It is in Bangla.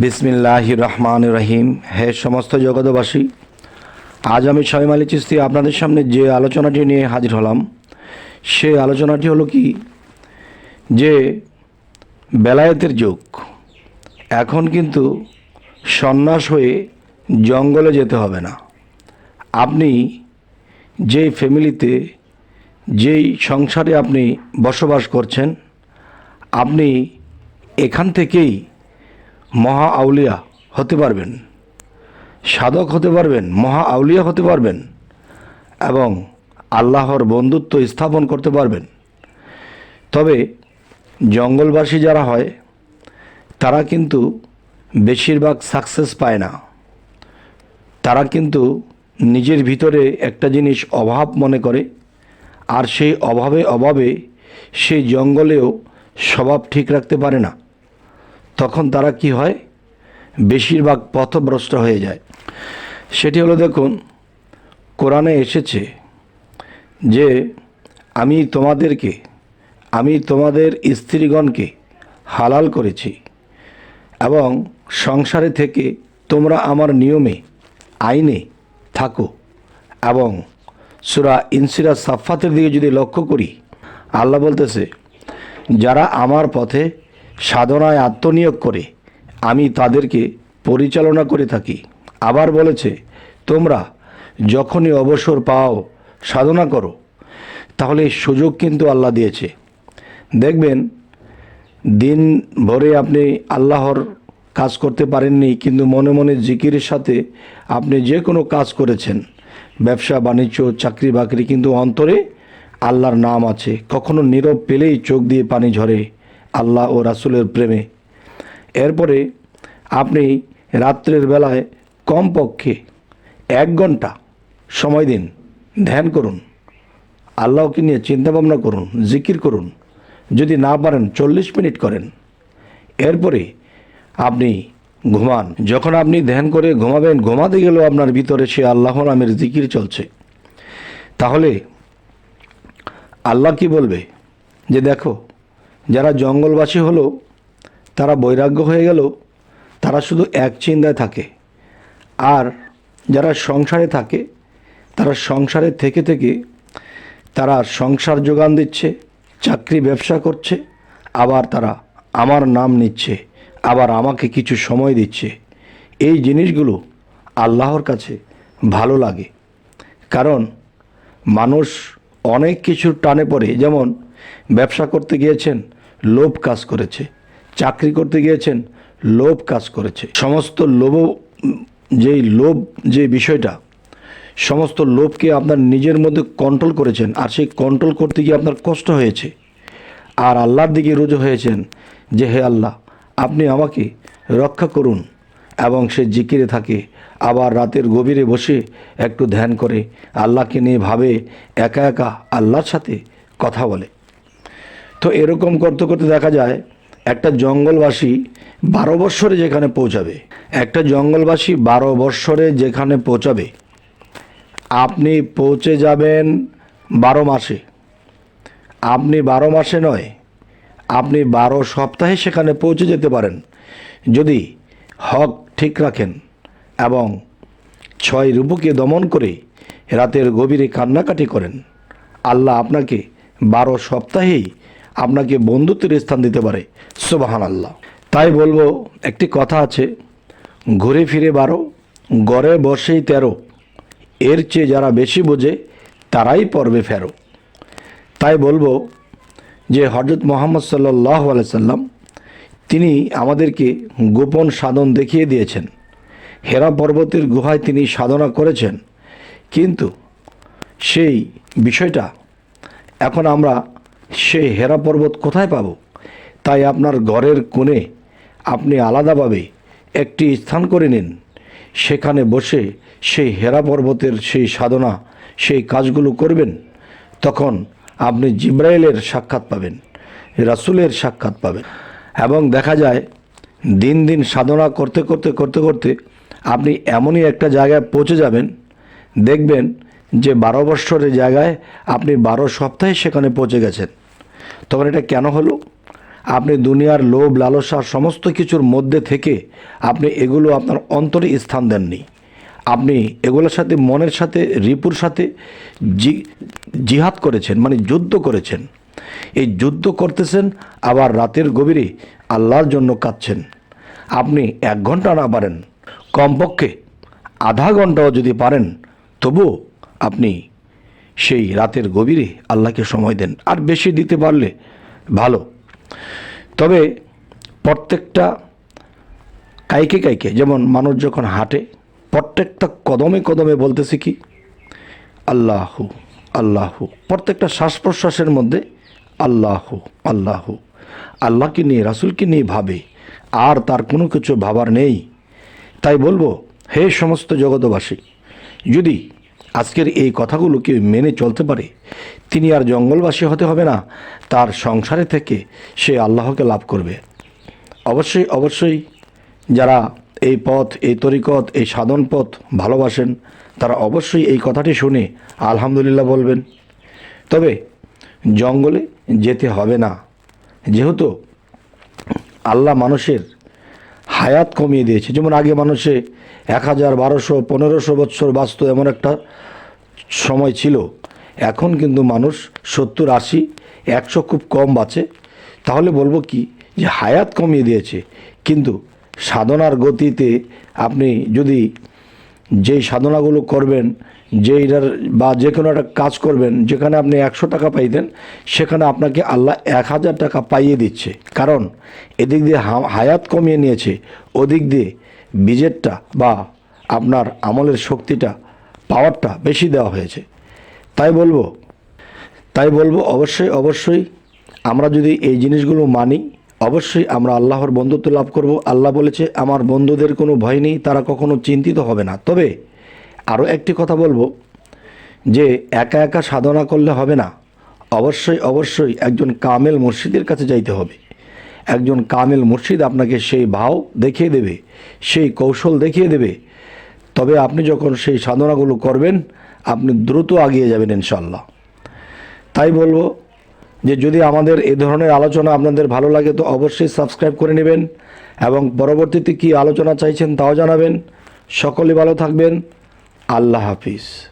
বিসমিল্লাহ রহমান রহিম হে সমস্ত জগতবাসী আজ আমি ছয় মালি চিস্তি আপনাদের সামনে যে আলোচনাটি নিয়ে হাজির হলাম, সে আলোচনাটি হলো কি? যে বেলায়েতের যুগ, এখন কিন্তু সন্ন্যাস হয়ে জঙ্গলে যেতে হবে না। আপনি যেই ফ্যামিলিতে, যেই সংসারে আপনি বসবাস করছেন, আপনি এখান থেকেই মহা আউলিয়া হতে পারবেন। সাধক হতে পারবেন, মহা আউলিয়া হতে পারবেন এবং আল্লাহর বন্ধুত্ব স্থাপন করতে পারবেন। তবে জঙ্গলবাসী যারা হয়, তারা কিন্তু বেশিরভাগ সাকসেস পায় না। তারা কিন্তু নিজের ভিতরে একটা জিনিস অভাব মনে করে আর সেই অভাবে অভাবে সেই জঙ্গলেও স্বভাব ঠিক রাখতে পারে না। তখন তারা কি হয়? বেশিরভাগ পথভ্রষ্ট হয়ে যায়। সেটি হলো দেখুন, কোরআনে এসেছে যে, আমি তোমাদেরকে, আমি তোমাদের স্ত্রীগণকে হালাল করেছি এবং সংসারে থেকে তোমরা আমার নিয়মে, আইনে থাকো এবং সুরা ইনসিরা সাফাতের দিকে যদি লক্ষ্য করি, আল্লাহ বলতেছে, যারা আমার পথে সাধনায় আত্মনিয়োগ করে আমি তাদেরকে পরিচালনা করে থাকি। আবার বলেছে, তোমরা যখনই অবসর পাও, সাধনা করো। তাহলে সুযোগ কিন্তু আল্লাহ দিয়েছে। দেখবেন, দিন ভরে আপনি আল্লাহর কাজ করতে পারেননি, কিন্তু মনে মনে জিকিরের সাথে আপনি যে কোনো কাজ করেছেন। ব্যবসা, বাণিজ্য, চাকরি, বাকরি, কিন্তু অন্তরে আল্লাহর নাম আছে। কখনো নীরব পেলেই চোখ দিয়ে পানি ঝরে। আল্লাহ ও রাসুলের প্রেমে। এরপরে আপনি রাত্রের বেলায় কমপক্ষে এক ঘণ্টা সময় দিন, ধ্যান করুন, আল্লাহকে নিয়ে চিন্তা ভাবনা করুন, জিকির করুন, যদি না পারেন চল্লিশ মিনিট করেন। এরপরে আপনি ঘুমান। যখন আপনি ধ্যান করে ঘুমাবেন, ঘুমাতে গেলেও আপনার ভিতরে সে আল্লাহ নামের জিকির চলছে। তাহলে আল্লাহ কি বলবে? যে দেখো যারা জঙ্গলবাসী হলো, তারা বৈরাগ্য হয়ে গেল, তারা শুধু এক চিন্তায় থাকে। আর যারা সংসারে থাকে, তারা সংসারে থেকে থেকে তারা সংসার যোগান দিচ্ছে, চাকরি ব্যবসা করছে, আবার তারা আমার নাম নিচ্ছে, আবার আমাকে কিছু সময় দিচ্ছে। এই জিনিসগুলো আল্লাহর কাছে ভালো লাগে। কারণ মানুষ অনেক কিছুর টানে পড়ে, যেমন ব্যবসা করতে গিয়েছেন, লোভ কাজ করেছে। চাকরি করতে গিয়েছেন, লোভ কাজ করেছে। সমস্ত লোভ, যেই লোভ, যে বিষয়টা, সমস্ত লোভকে আপনার নিজের মধ্যে কন্ট্রোল করেছেন আর সেই কন্ট্রোল করতে গিয়ে আপনার কষ্ট হয়েছে। আর আল্লাহর দিকে রুজু হয়েছেন যে, হে আল্লাহ, আপনি আমাকে রক্ষা করুন এবং সে জিকিরে থাকে, আবার রাতের গভীরে বসে একটু ধ্যান করে, আল্লাহকে নিয়ে ভাবে, একা একা আল্লাহর সাথে কথা বলে। তো এরকম করতে করতে দেখা যায়, একটা জঙ্গলবাসী বারো বৎসরে যেখানে পৌঁছাবে, একটা জঙ্গলবাসী বারো বৎসরে যেখানে পৌঁছাবে, আপনি পৌঁছে যাবেন বারো মাসে। আপনি বারো মাসে নয়, আপনি বারো সপ্তাহে সেখানে পৌঁছে যেতে পারেন। যদি হক ঠিক রাখেন এবং ছয় রূপকে দমন করে রাতের গভীরে কান্নাকাটি করেন, আল্লাহ আপনাকে বারো সপ্তাহেই আপনাকে বন্ধুত্বের স্থান দিতে পারে। সুবাহান আল্লাহ তাই বলব, একটি কথা আছে, ঘুরে ফিরে বারো, গড়ে বসেই তেরো। এর চেয়ে যারা বেশি বোঝে, তারাই পর্বে ফেরো। তাই বলব যে হজরত মোহাম্মদ সাল্লাহ সাল্লাম, তিনি আমাদেরকে গোপন সাধন দেখিয়ে দিয়েছেন। হেরা পর্বতের গুহায় তিনি সাধনা করেছেন। কিন্তু সেই বিষয়টা এখন আমরা সেই হেরা পর্বত কোথায় পাব? তাই আপনার ঘরের কোণে আপনি আলাদাভাবে একটি স্থান করে নিন। সেখানে বসে সেই হেরা পর্বতের সেই সাধনা, সেই কাজগুলো করবেন। তখন আপনি জিব্রাইলের সাক্ষাৎ পাবেন, রাসুলের সাক্ষাৎ পাবেন। এবং দেখা যায়, দিন দিন সাধনা করতে করতে করতে করতে আপনি এমনই একটা জায়গায় পৌঁছে যাবেন। দেখবেন যে বারো বৎসরের জায়গায় আপনি বারো সপ্তাহে সেখানে পৌঁছে গেছেন। তখন এটা কেন হলো? আপনি দুনিয়ার লোভ, লালসা সমস্ত কিছুর মধ্যে থেকে আপনি এগুলো আপনার অন্তরে স্থান দেননি। আপনি এগুলোর সাথে, মনের সাথে, রিপুর সাথে জি, জিহাদ করেছেন মানে যুদ্ধ করেছেন। এই যুদ্ধ করতেছেন, আবার রাতের গভীরে আল্লাহর জন্য কাঁদছেন। আপনি এক ঘণ্টা না পারেন, কমপক্ষে আধা ঘন্টাও যদি পারেন, তবুও আপনি সেই রাতের গভীরে আল্লাহকে সময় দেন। আর বেশি দিতে পারলে ভালো। তবে প্রত্যেকটা কাইকে কাইকে, যেমন মানুষ যখন হাঁটে, প্রত্যেকটা কদমে কদমে বলতেছে কি? আল্লাহু আল্লাহু। প্রত্যেকটা শ্বাস প্রশ্বাসের মধ্যে আল্লাহু আল্লাহু। আল্লাহকে নিয়ে, রাসুলকে নিয়ে ভাবে। আর তার কোনো কিছু ভাবার নেই। তাই বলব, হে সমস্ত জগতবাসী যদি আজকের এই কথাগুলো কেউ মেনে চলতে পারে। তিনি আর জঙ্গলবাসী হতে হবে না। তার সংসারে থেকে সে আল্লাহকে লাভ করবে। অবশ্যই অবশ্যই যারা এই পথ, এই তরিকত, এই সাধন পথ ভালোবাসেন, তারা অবশ্যই এই কথাটি শুনে আলহামদুলিল্লাহ বলবেন। তবে জঙ্গলে যেতে হবে না। যেহেতু আল্লাহ মানুষের হায়াত কমিয়ে দিয়েছে। যেমন আগে মানুষে এক হাজার বারোশো, পনেরোশো বৎসর বাঁচত এমন একটা সময় ছিল। এখন কিন্তু মানুষ সত্তর, আশি, একশো খুব কম বাঁচে। তাহলে বলব কি যে হায়াত কমিয়ে দিয়েছে। কিন্তু সাধনার গতিতে আপনি যদি যেই সাধনাগুলো করবেন যেইটার বা যে কোনো একটা কাজ করবেন, যেখানে আপনি একশো টাকা পাইতেন, সেখানে আপনাকে আল্লাহ এক হাজার টাকা পাইয়ে দিচ্ছে। কারণ এদিক দিয়ে হায়াত কমিয়ে নিয়েছে, ওদিক দিয়ে বীজেরটা বা আপনার আমলের শক্তিটা পাওয়ারটা বেশি দেওয়া হয়েছে। তাই বলব তাই বলব অবশ্যই অবশ্যই আমরা যদি এই জিনিসগুলো মানি, অবশ্যই আমরা আল্লাহর বন্ধুত্ব লাভ করব। আল্লাহ বলেছে, আমার বন্ধুদের কোনো ভয় নেই, তারা কখনো চিন্তিত হবে না। তবে আরও একটি কথা বলব, যে একা একা সাধনা করলে হবে না। অবশ্যই অবশ্যই একজন কামেল মুর্শিদের কাছে যাইতে হবে। একজন কামেল মুর্শিদ আপনাকে সেই ভাও দেখিয়ে দেবে, সেই কৌশল দেখিয়ে দেবে। তবে আপনি যখন সেই সাধনাগুলো করবেন, আপনি দ্রুত আগিয়ে যাবেন ইনশাল্লাহ তাই বলব যে যদি আমাদের এ ধরনের আলোচনা আপনাদের ভালো লাগে, তো অবশ্যই সাবস্ক্রাইব করে নেবেন এবং পরবর্তীতে কি আলোচনা চাইছেন তাও জানাবেন। সকলে ভালো থাকবেন। আল্লাহ হাফিজ।